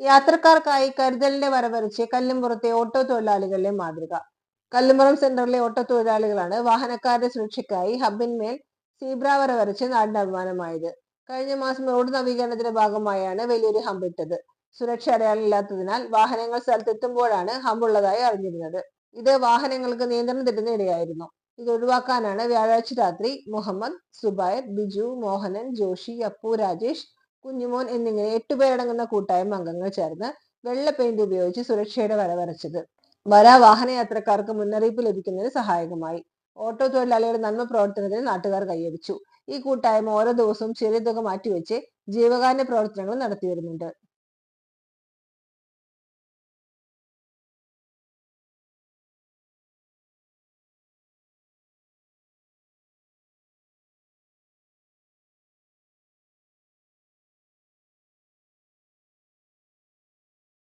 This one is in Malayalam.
യാത്രക്കാർക്കായി കരുതലിന്റെ വരവരച്ച് കല്ലുംപുറത്തെ ഓട്ടോ തൊഴിലാളികളുടെ മാതൃക. കല്ലുംപുറം സെന്ററിലെ ഓട്ടോ തൊഴിലാളികളാണ് വാഹനക്കാരുടെ സുരക്ഷയ്ക്കായി ഹബിന്മേൽ സീബ്ര വര വരച്ച് നാടിന്റെ അഭിമാനമായത് കഴിഞ്ഞ മാസം റോഡ് നവീകരണത്തിന്റെ ഭാഗമായാണ് വലിയൊരു ഹമ്പിട്ടത് സുരക്ഷ അടയാളം ഇല്ലാത്തതിനാൽ വാഹനങ്ങൾ സ്ഥലത്തെത്തുമ്പോഴാണ് ഹമ്പുള്ളതായി അറിഞ്ഞിരുന്നത്. ഇത് വാഹനങ്ങൾക്ക് നിയന്ത്രണം തെറ്റുന്ന ഇടയായിരുന്നു. ഇത് ഒഴിവാക്കാനാണ് വ്യാഴാഴ്ച രാത്രി മുഹമ്മദ് സുബൈർ ബിജു മോഹനൻ ജോഷി അപ്പു രാജേഷ് കുഞ്ഞുമോൻ എന്നിങ്ങനെ എട്ടുപേരടങ്ങുന്ന കൂട്ടായ്മ അംഗങ്ങൾ ചേർന്ന് വെള്ള പെയിന്റ് ഉപയോഗിച്ച് സുരക്ഷയുടെ വര വരച്ചത്. വര വാഹനയാത്രക്കാർക്ക് മുന്നറിയിപ്പ് ലഭിക്കുന്നതിന് സഹായകമായി. ഓട്ടോ തൊഴിലാളികളുടെ നന്മ പ്രവർത്തനത്തിന് നാട്ടുകാർ കൈയടിച്ചു. ഈ കൂട്ടായ്മ ഓരോ ദിവസവും ചെറിയ തുക മാറ്റിവെച്ച് ജീവകാരുണ്യ പ്രവർത്തനങ്ങൾ നടത്തി വരുന്നുണ്ട്